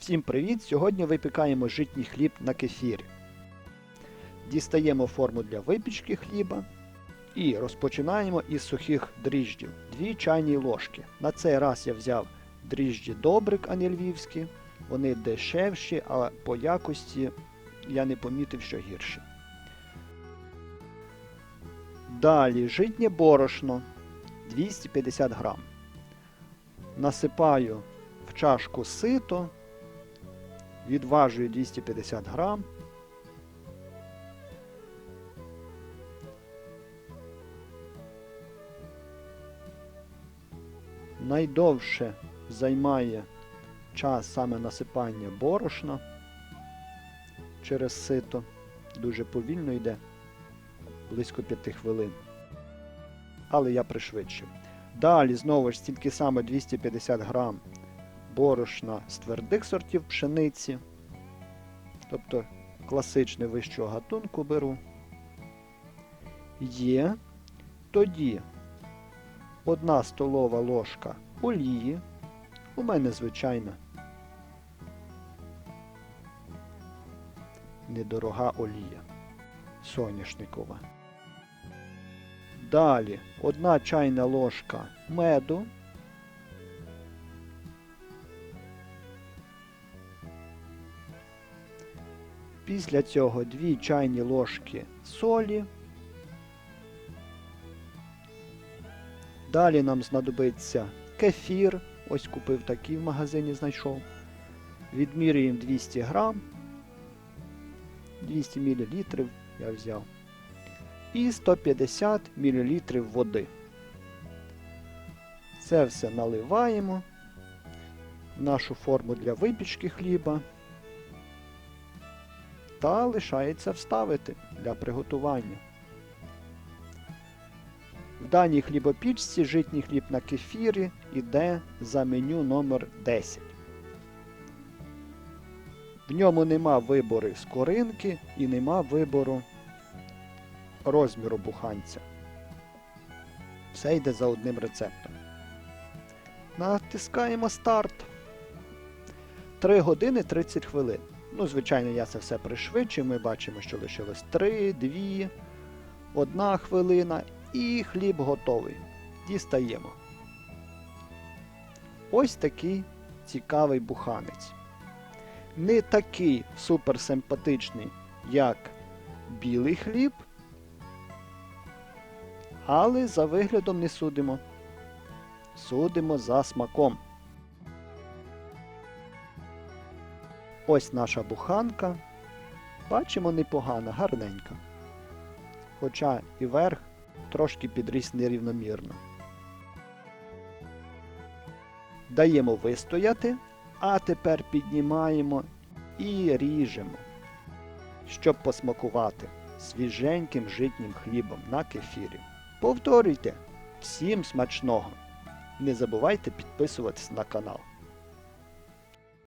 Всім привіт! Сьогодні випікаємо житній хліб на кефірі. Дістаємо форму для випічки хліба і розпочинаємо із сухих дріждів 2 чайні ложки. На цей раз я взяв дріжджі добрик, а не львівські. Вони дешевші, а по якості я не помітив, що гірші. Далі житнє борошно 250 грам. Насипаю в чашку сито, відважую 250 грам. Найдовше займає час саме насипання борошна через сито. Дуже повільно йде, близько 5 хвилин. Але я пришвидшив. Далі знову ж стільки саме 250 грам борошна з твердих сортів пшениці. Тобто класичне вищого гатунку беру. Є. Тоді одна столова ложка олії. У мене звичайна. Недорога олія. Соняшникова. Далі одна чайна ложка меду. Після цього 2 чайні ложки солі. Далі нам знадобиться кефір. Ось купив такий в магазині знайшов. Відмірюємо 200 грам. 200 мл я взяв. І 150 мл води. Це все наливаємо в нашу форму для випічки хліба. Та лишається вставити для приготування. В даній хлібопічці житній хліб на кефірі йде за меню номер 10. В ньому нема вибору скоринки і нема вибору розміру буханця. Все йде за одним рецептом. Натискаємо старт. 3 години 30 хвилин. Ну, звичайно, я це все пришвидшив. Ми бачимо, що лишилось 3, 2, 1 хвилина і хліб готовий. Дістаємо. Ось такий цікавий буханець. Не такий суперсимпатичний, як білий хліб, але за виглядом не судимо. Судимо за смаком. Ось наша буханка. Бачимо непогана, гарненька. Хоча і верх трошки підріс нерівномірно. Даємо вистояти, а тепер піднімаємо і ріжемо, щоб посмакувати свіженьким житнім хлібом на кефірі. Повторюйте! Всім смачного! Не забувайте підписуватись на канал.